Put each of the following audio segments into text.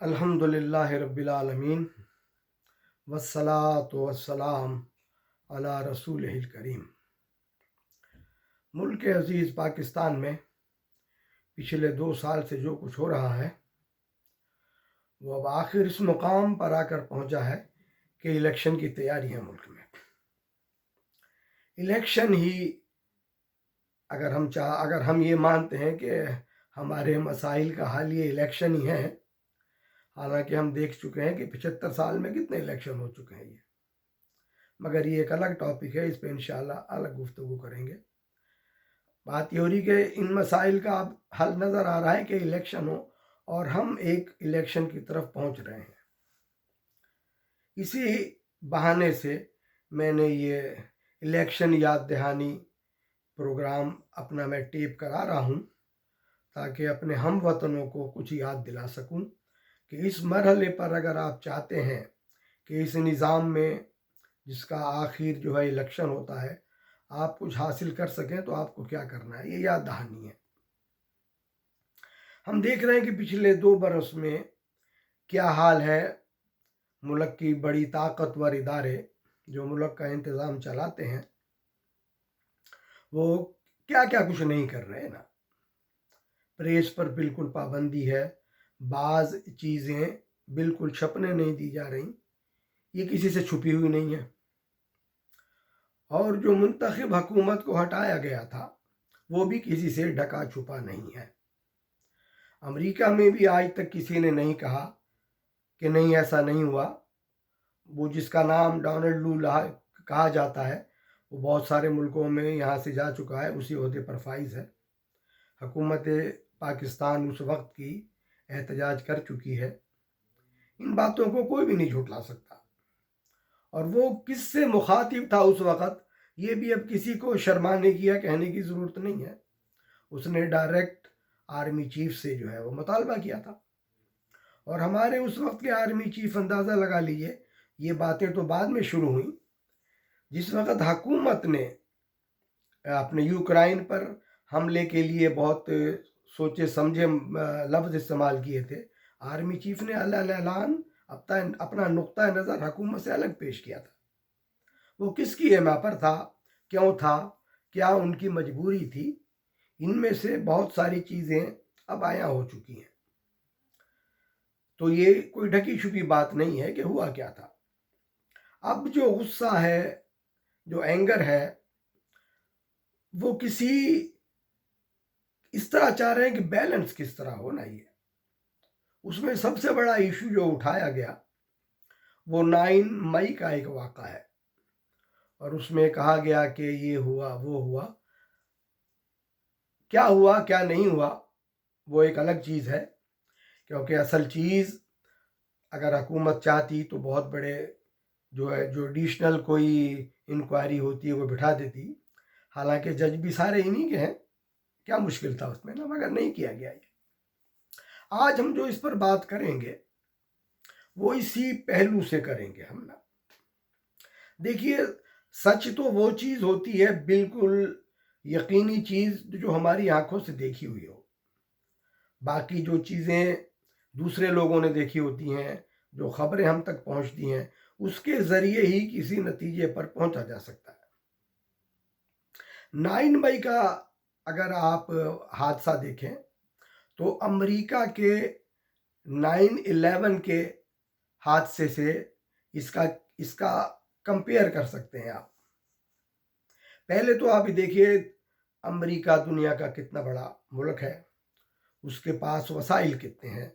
अल्हम्दुलिल्लाह रब्बिल वसलात वसलाम अला रसूल करीम। मुल्क अज़ीज़ पाकिस्तान में पिछले दो साल से जो कुछ हो रहा है, वो अब आखिर इस मुकाम पर आकर पहुँचा है कि इलेक्शन की तैयारी है मुल्क में। इलेक्शन ही अगर हम चाह अगर हम ये मानते हैं कि हमारे मसाइल का हल ये इलेक्शन ही है हालाँकि हम देख चुके हैं कि पिछहत्तर साल में कितने इलेक्शन हो चुके हैं ये। मगर ये एक अलग टॉपिक है, इस पर इन अलग गुफ्तु करेंगे। बात ये हो रही कि इन मसाइल का अब हल नज़र आ रहा है कि इलेक्शन हो और हम एक इलेक्शन की तरफ़ पहुँच रहे हैं। इसी बहाने से मैंने ये इलेक्शन याद दहानी प्रोग्राम अपना मैं टेप करा रहा हूँ ताकि अपने हम वतनों को कुछ याद दिला सकूँ। कि इस मरहले पर अगर आप चाहते हैं कि इस निज़ाम में जिसका आखिर जो है इलेक्शन होता है, आप कुछ हासिल कर सकें तो आपको क्या करना है? ये याद दहानी है। हम देख रहे हैं कि पिछले दो बरस में क्या हाल है मुल्क की बड़ी ताकतवर इदारे जो मुल्क का इंतज़ाम चलाते हैं, वो क्या क्या कुछ नहीं कर रहे ना? प्रेस पर बिल्कुल पाबंदी है बाज़ चीज़ें बिल्कुल छपने नहीं दी जा रही। ये किसी से छुपी हुई नहीं है। और जो मुंतखब हकूमत को हटाया गया था, वो भी किसी से ढका छुपा नहीं है। अमेरिका में भी आज तक किसी ने नहीं कहा कि नहीं, ऐसा नहीं हुआ। वो जिसका नाम डोनाल्ड लू कहा जाता है, वो बहुत सारे मुल्कों में यहाँ से जा चुका है, उसी अहदे पर फाइज है। हकूमत पाकिस्तान उस वक्त की एहतजाज कर चुकी है। इन बातों को कोई भी नहीं झुटला सकता। और वो किससे मुखातिब था उस वक़्त, ये भी अब किसी को शर्माने की या कहने की ज़रूरत नहीं है। उसने डायरेक्ट आर्मी चीफ से जो है वो मुतालबा किया था। और हमारे उस वक्त के आर्मी चीफ अंदाज़ा लगा लीजिए, ये बातें तो बाद में शुरू हुई। जिस वक़्त हकूमत ने अपने यूक्राइन पर हमले के लिए बहुत सोचे, समझे लफ्ज़ इस्तेमाल किए थे। आर्मी चीफ ने अलान अपना अपना नुक़ नज़र हुकूमत से अलग पेश किया था। वो किसकी एमा पर था, क्यों था, क्या उनकी मजबूरी थी, इनमें से बहुत सारी चीज़ें अब आया हो चुकी हैं। तो ये कोई ढकी छुपी बात नहीं है कि हुआ क्या था। अब जो गुस्सा है, जो एंगर है, वो किसी इस तरह चाह रहे हैं कि बैलेंस किस तरह होना ये। उसमें सबसे बड़ा इशू जो उठाया गया, वो नाइन मई का एक वाक़ा है। और उसमें कहा गया कि ये हुआ, वो हुआ। क्या हुआ, क्या नहीं हुआ, वो एक अलग चीज़ है। क्योंकि असल चीज़, अगर हुकूमत चाहती तो बहुत बड़े जो है, जो एडिशनल कोई इंक्वायरी होती है वो बिठा देती। हालाँकि जज भी सारे इन्हीं के हैं। क्या मुश्किल था उसमें ना? मगर नहीं किया गया ये। आज हम जो इस पर बात करेंगे, वो इसी पहलू से करेंगे हम ना। देखिए, सच तो वो चीज़ होती है, बिल्कुल यकीनी चीज़ जो हमारी आँखों से देखी हुई हो। बाकी जो चीज़ें दूसरे लोगों ने देखी होती हैं, जो खबरें हम तक पहुँचती हैं, उसके ज़रिए ही किसी नतीजे पर पहुँचा जा सकता है। नाइन मई का अगर आप हादसा देखें तो अमेरिका के नाइन इलेवन के हादसे से इसका इसका कंपेयर कर सकते हैं आप। पहले तो आप देखिए, अमेरिका दुनिया का कितना बड़ा मुल्क है, उसके पास वसाइल कितने हैं,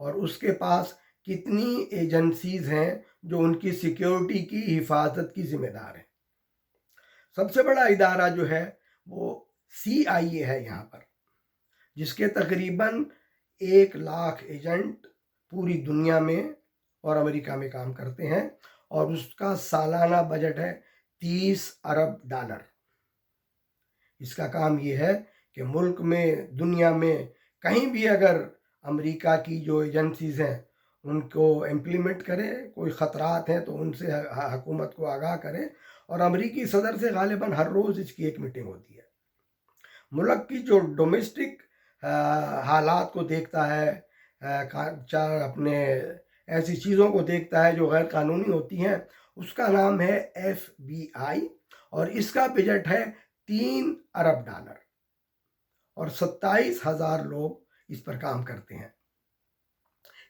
और उसके पास कितनी एजेंसीज हैं जो उनकी सिक्योरिटी की हिफाजत की जिम्मेदार हैं। सबसे बड़ा इदारा जो है, वो सी आई ए है यहाँ पर, जिसके तकरीबन एक लाख एजेंट पूरी दुनिया में और अमेरिका में काम करते हैं और उसका सालाना बजट है तीस अरब डॉलर। इसका काम ये है कि मुल्क में, दुनिया में कहीं भी अगर अमेरिका की जो एजेंसीज हैं उनको इम्प्लीमेंट करे, कोई ख़तरात हैं तो उनसे हुकूमत को आगाह करें और अमरीकी सदर से गालिबा हर रोज़ इसकी एक मीटिंग होती है। मुल्क की जो डोमेस्टिक हालात को देखता है चार अपने ऐसी चीज़ों को देखता है जो गैर कानूनी होती हैं, उसका नाम है एफ़ बी आई और इसका बजट है तीन अरब डॉलर और सत्ताईस हज़ार लोग इस पर काम करते हैं।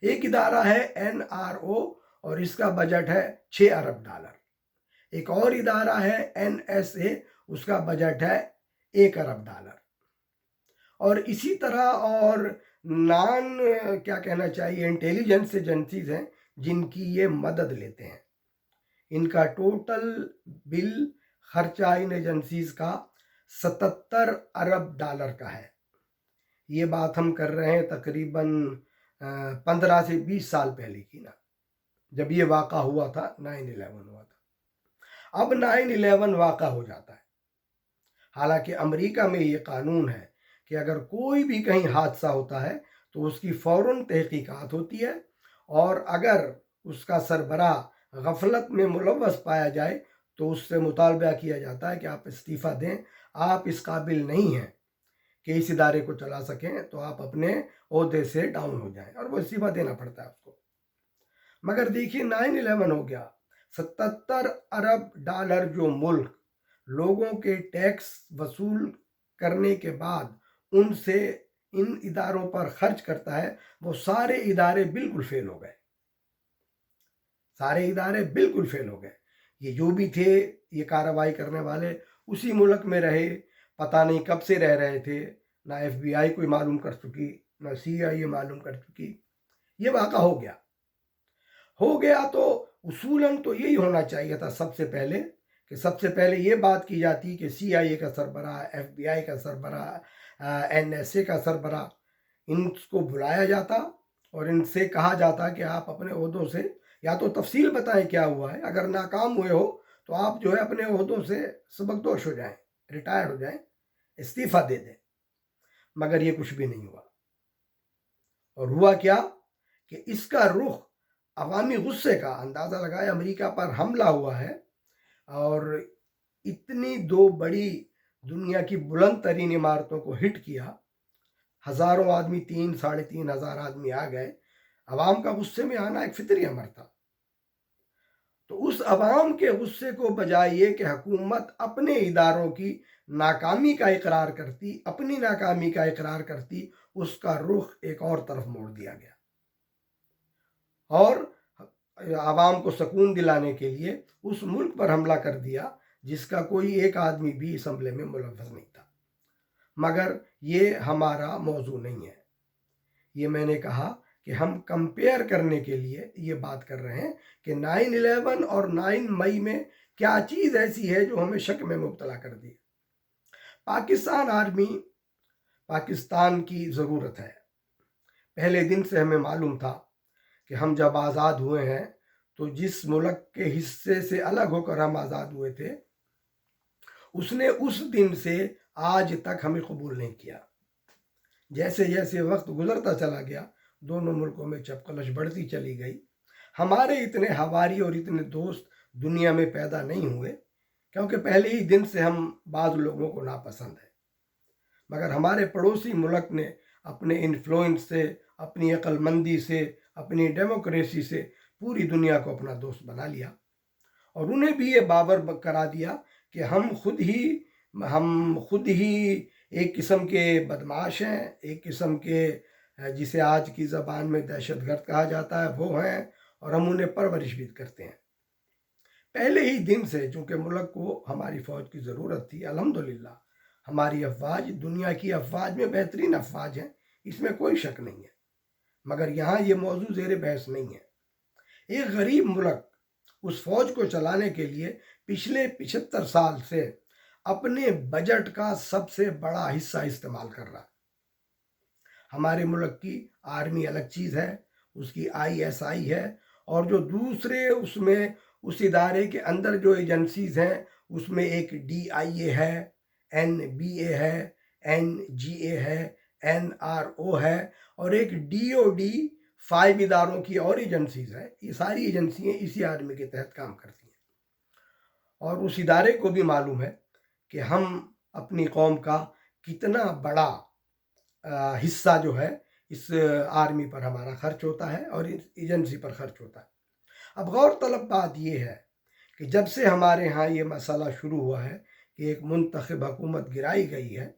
एक इदारा है एन आर ओ और इसका बजट है छः अरब डॉलर। एक और इदारा है एन एस ए उसका बजट है एक अरब डॉलर। और इसी तरह और नॉन, क्या कहना चाहिए इंटेलिजेंस एजेंसीज हैं, जिनकी ये मदद लेते हैं। इनका टोटल बिल खर्चा इन एजेंसीज का सतहत्तर अरब डॉलर का है। ये बात हम कर रहे हैं तकरीबन पंद्रह से बीस साल पहले की ना। जब ये वाक़ा हुआ था नाइन इलेवन हुआ था। अब नाइन इलेवन वाक़ा हो जाता है। हालाँकि अमेरिका में ये कानून है कि अगर कोई भी कहीं हादसा होता है तो उसकी फ़ौर तहकीकात होती है और अगर उसका सरबरा गफलत में मुलवस पाया जाए तो उससे मुतालबा किया जाता है कि आप इस्तीफ़ा दें। आप इस काबिल नहीं हैं कि इस इदारे को चला सकें तो आप अपने अहदे से डाउन हो जाएँ और वो इस्तीफ़ा देना पड़ता है उसको मगर देखिए, नाइन इलेवन हो गया। सतहत्तर अरब डॉलर जो मुल्क लोगों के टैक्स वसूल करने के बाद उनसे इन इदारों पर खर्च करता है, वो सारे इदारे बिल्कुल फेल हो गए। सारे इदारे बिल्कुल फेल हो गए। ये जो भी थे, ये कार्रवाई करने वाले उसी मुल्क में रहे। पता नहीं कब से रह रहे थे। ना एफ़ बी आई कोई मालूम कर चुकी, ना सी आई मालूम कर चुकी। ये वाक़ा हो गया। हो गया तो उसूलन तो यही होना चाहिए था सबसे पहले। कि सबसे पहले ये बात की जाती कि सी आई ए का सरबरा एफ़ बी आई का सरबरा एन एस ए का सरबरा, इनको बुलाया जाता और इनसे कहा जाता कि आप अपने अहदों से या तो तफसील बताएँ क्या हुआ है। अगर नाकाम हुए हो तो आप जो है अपने अहदों से सबकदोश हो जाएँ रिटायर हो जाएँ, इस्तीफ़ा दे दें। मगर ये कुछ भी नहीं हुआ। और हुआ क्या कि इसका रुख अवामी गुस्से का अंदाज़ा लगाया अमेरिका पर हमला हुआ है और इतनी दो बड़ी दुनिया की बुलंद तरीन इमारतों को हिट किया। हज़ारों आदमी, तीन, साढ़े तीन हज़ार आदमी आ गए। अवाम का गुस्से में आना एक फितरी अमर था। तो उस अवाम के गुस्से को बजाय ये कि हुकूमत अपने इदारों की नाकामी का इकरार करती, अपनी नाकामी का इकरार करती, उसका रुख एक और तरफ़ मोड़ दिया गया। और आवाम को सुकून दिलाने के लिए उस मुल्क पर हमला कर दिया, जिसका कोई एक आदमी भी असम्बले में मुलवस नहीं था। मगर ये हमारा मौजू नहीं है। ये मैंने कहा कि हम कंपेयर करने के लिए ये बात कर रहे हैं कि नाइन इलेवन और नाइन मई में क्या चीज़ ऐसी है जो हमें शक में मुबतला कर दी पाकिस्तान आर्मी, पाकिस्तान की ज़रूरत है। पहले दिन से हमें मालूम था कि हम जब आज़ाद हुए हैं तो जिस मुल्क के हिस्से से अलग होकर हम आज़ाद हुए थे, उसने उस दिन से आज तक हमें कबूल नहीं किया। जैसे जैसे वक्त गुजरता चला गया, दोनों मुल्कों में चपकलश बढ़ती चली गई, हमारे इतने हवारी और इतने दोस्त दुनिया में पैदा नहीं हुए, क्योंकि पहले ही दिन से हम बाद लोगों को नापसंद है। मगर हमारे पड़ोसी मुल्क ने अपने इन्फ्लुएंस से, अपनी अक्लमंदी से अपनी डेमोक्रेसी से पूरी दुनिया को अपना दोस्त बना लिया और उन्हें भी ये बाबर करा दिया कि हम खुद ही, हम खुद ही एक किस्म के बदमाश हैं, एक किस्म के जिसे आज की ज़बान में दहशत गर्द कहा जाता है, वो हैं और हम उन्हें परवरिश भी करते हैं। पहले ही दिन से चूँकि मुल्क को हमारी फ़ौज की ज़रूरत थी अलहमदिल्ला हमारी अफवाज, दुनिया की अफवाज में बेहतरीन अफवाज हैं, इसमें कोई शक नहीं है। मगर यहाँ ये मौजू जेर बहस नहीं है। एक गरीब मुल्क उस फौज को चलाने के लिए पिछले पिछहत्तर साल से अपने बजट का सबसे बड़ा हिस्सा इस्तेमाल कर रहा है। हमारे मुल्क की आर्मी अलग चीज़ है, उसकी आईएसआई है और जो दूसरे उसमें, उस इदारे के अंदर जो एजेंसीज हैं, उसमें एक डीआईए है एन बी ए है एन जी ए है एन आर ओ है और एक डी ओ डी फाइव इदारों की और एजेंसीज हैं। ये सारी एजेंसियाँ इसी आर्मी के तहत काम करती हैं। और उस इदारे को भी मालूम है कि हम अपनी कौम का कितना बड़ा हिस्सा जो है, इस आर्मी पर हमारा खर्च होता है और इस एजेंसी पर खर्च होता है। अब गौर तलब बात यह है कि जब से हमारे यहाँ ये मसला शुरू हुआ है कि एक मुंतखब हुकूमत गिराई गई है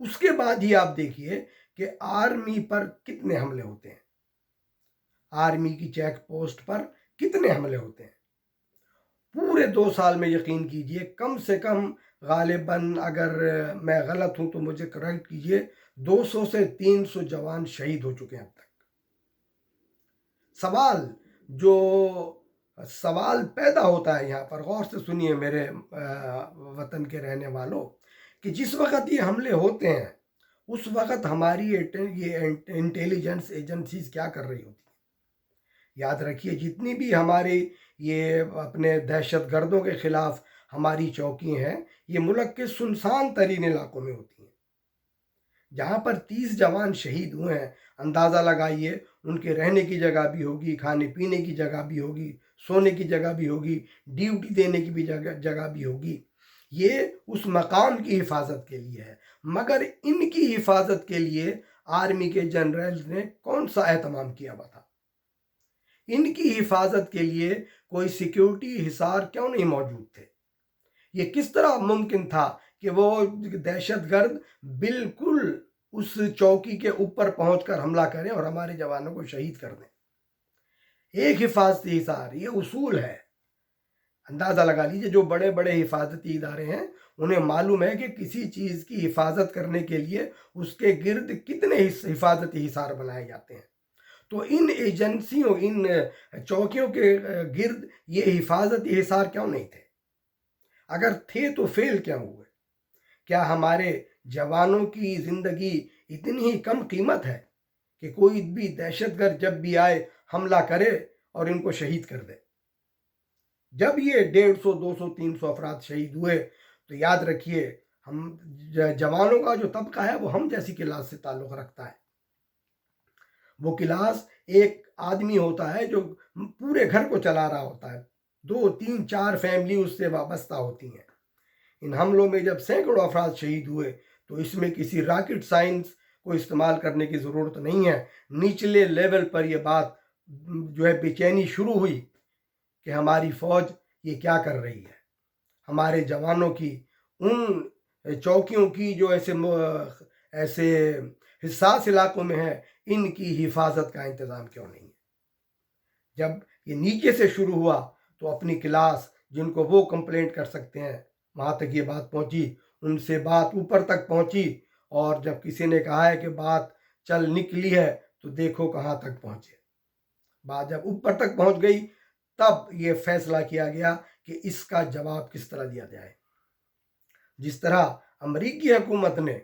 उसके बाद ही आप देखिए कि आर्मी पर कितने हमले होते हैं। आर्मी की चेक पोस्ट पर कितने हमले होते हैं। पूरे दो साल में यकीन कीजिए, कम से कम गालिबन अगर मैं गलत हूँ तो मुझे करेक्ट कीजिए 200 से 300 जवान शहीद हो चुके हैं अब तक। सवाल जो, सवाल पैदा होता है यहाँ पर, गौर से सुनिए मेरे वतन के रहने वालों कि जिस वक्त ये हमले होते हैं, उस वक्त हमारी ये इंटेलिजेंस एजेंसीज क्या कर रही होती है? याद रखिए, जितनी भी हमारे ये अपने दहशत गर्दों के ख़िलाफ़ हमारी चौकी हैं, ये मुल्क के सुनसान तरीन इलाकों में होती हैं। जहाँ पर तीस जवान शहीद हुए हैं, अंदाज़ा लगाइए, उनके रहने की जगह भी होगी, खाने पीने की जगह भी होगी, सोने की जगह भी होगी ड्यूटी देने की भी जगह जगह भी होगी। ये उस मकाम की हिफाजत के लिए है। मगर इनकी हिफाजत के लिए आर्मी के जनरल ने कौन सा एहतमाम किया हुआ था? इनकी हिफाजत के लिए कोई सिक्योरिटी हिसार क्यों नहीं मौजूद थे? ये किस तरह मुमकिन था कि वो दहशत गर्द बिल्कुल उस चौकी के ऊपर पहुंचकर हमला करें और हमारे जवानों को शहीद कर दें? एक हिफाजती हिसार, ये उसूल है। अंदाज़ा लगा लीजिए, जो बड़े बड़े हिफाजती इदारे हैं, उन्हें मालूम है कि किसी चीज़ की हिफाजत करने के लिए उसके गिर्द कितने हिफाजती हिसार बनाए जाते हैं। तो इन एजेंसियों, इन चौकियों के गिर्द, ये हिफाजती हिसार क्यों नहीं थे? अगर थे तो फेल क्या हुए? क्या हमारे जवानों की ज़िंदगी इतनी ही कम कीमत है कि कोई भी दहशतगर्द जब भी आए, हमला करे और इनको शहीद कर दे? जब ये डेढ़ सौ, दो सौ, तीन सौ अफराद शहीद हुए तो याद रखिए, हम जवानों का जो तबका है, वो हम जैसी क्लास से ताल्लुक़ रखता है। वो क्लास एक आदमी होता है जो पूरे घर को चला रहा होता है। दो, तीन, चार फैमिली उससे वाबस्ता होती हैं। इन हमलों में जब सैकड़ों अफराद शहीद हुए तो इसमें किसी रॉकेट साइंस को इस्तेमाल करने की ज़रूरत नहीं है। निचले लेवल पर यह बात, जो है बेचैनी शुरू हुई। कि हमारी फ़ौज ये क्या कर रही है। हमारे जवानों की, उन चौकियों की जो ऐसे ऐसे हिस्सास इलाकों में है, इनकी हिफाजत का इंतज़ाम क्यों नहीं है? जब ये नीचे से शुरू हुआ तो अपनी क्लास जिनको वो कंप्लेंट कर सकते हैं, वहाँ तक ये बात पहुँची, उनसे बात ऊपर तक पहुँची और जब किसी ने कहा है कि बात चल निकली है तो देखो कहाँ तक पहुँचे। बात जब ऊपर तक पहुँच गई तब ये फैसला किया गया कि इसका जवाब किस तरह दिया जाए। जिस तरह अमरीकी हुकूमत ने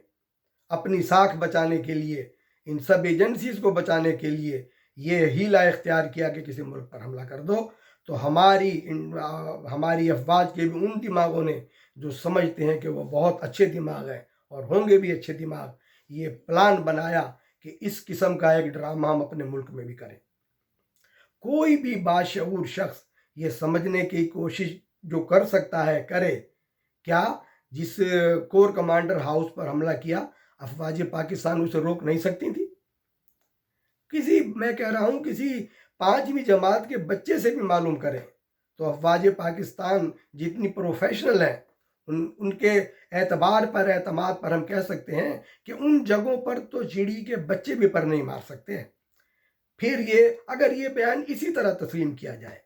अपनी साख बचाने के लिए, इन सब एजेंसीज को बचाने के लिए ये हीला इख्तियार किया कि किसी मुल्क पर हमला कर दो तो हमारी हमारी अफवाज के भी उन दिमागों ने जो समझते हैं कि वो बहुत अच्छे दिमाग हैं और होंगे भी अच्छे दिमाग, ये प्लान बनाया कि इस किस्म का एक ड्रामा हम अपने मुल्क में भी करें। कोई भी बाशूर शख्स ये समझने की कोशिश जो कर सकता है, करे। क्या जिस कोर कमांडर हाउस पर हमला किया, अफवाज पाकिस्तान उसे रोक नहीं सकती थी? किसी, मैं कह रहा हूँ, किसी पांचवी जमात के बच्चे से भी मालूम करें। तो अफवाज पाकिस्तान जितनी प्रोफेशनल हैं, उन, उनके एतबार पर, एतमाद पर हम कह सकते हैं कि उन जगहों पर तो चिड़ी के बच्चे भी पर नहीं मार सकते हैं। फिर ये, अगर ये बयान इसी तरह तस्लीम किया जाए,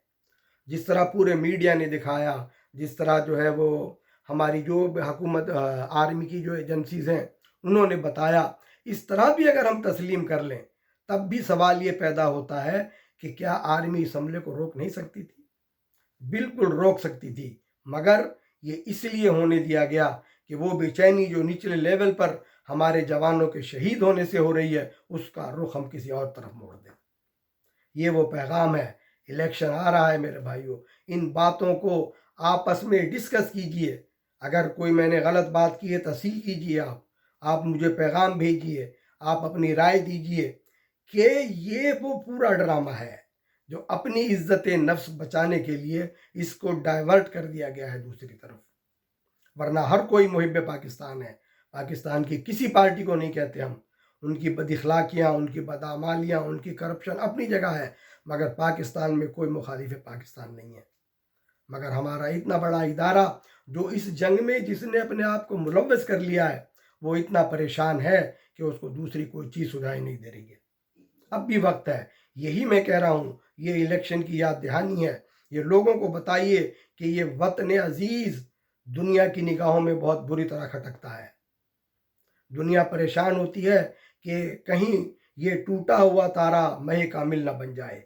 जिस तरह पूरे मीडिया ने दिखाया, जिस तरह जो है वो हमारी जो हुकूमत आर्मी की जो एजेंसीज हैं, उन्होंने बताया, इस तरह भी अगर हम तस्लीम कर लें, तब भी सवाल ये पैदा होता है कि क्या आर्मी इस हमले को रोक नहीं सकती थी? बिल्कुल रोक सकती थी, मगर ये इसलिए होने दिया गया कि वो बेचैनी जो निचले लेवल पर हमारे जवानों के शहीद होने से हो रही है, उसका रुख हम किसी और तरफ़ मोड़ दें। ये वो पैगाम है। इलेक्शन आ रहा है मेरे भाइयों। इन बातों को आपस में डिस्कस कीजिए। अगर कोई मैंने गलत बात की है तसीह कीजिए आप। आप मुझे पैगाम भेजिए। आप अपनी राय दीजिए कि ये वो पूरा ड्रामा है जो अपनी इज़्ज़त, नफ्स बचाने के लिए इसको डाइवर्ट कर दिया गया है दूसरी तरफ़। वरना हर कोई मुहब पाकिस्तान है। पाकिस्तान की किसी पार्टी को नहीं कहते हम। उनकी बदखलाकियाँ उनकी बदामालियाँ उनकी करप्शन अपनी जगह है, मगर पाकिस्तान में कोई मुखालिफ पाकिस्तान नहीं है। मगर हमारा इतना बड़ा इदारा, जो इस जंग में जिसने अपने आप को मुलवस कर लिया है, वो इतना परेशान है कि उसको दूसरी कोई चीज़ सुझाई नहीं दे रही है। अब भी वक्त है। यही मैं कह रहा हूँ, ये इलेक्शन की याद दहानी है। ये लोगों को बताइए कि ये वतन अज़ीज़ दुनिया की निगाहों में बहुत बुरी तरह खटकता है। दुनिया परेशान होती है कि कहीं ये टूटा हुआ तारा मह कामिल ना बन जाए।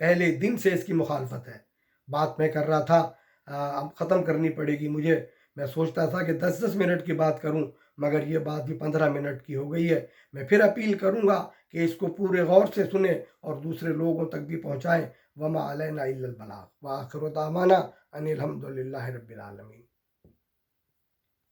पहले दिन से इसकी मुखालफत है। बात मैं कर रहा था अब ख़त्म करनी पड़ेगी मुझे। मैं सोचता था कि दस दस मिनट की बात करूँ, मगर ये बात भी पंद्रह मिनट की हो गई है। मैं फिर अपील करूँगा कि इसको पूरे गौर से सुने और दूसरे लोगों तक भी पहुँचाएँ। वमा अलना बलाग। वाखिर दामाना अनिलहमदिल्ला रबालमीन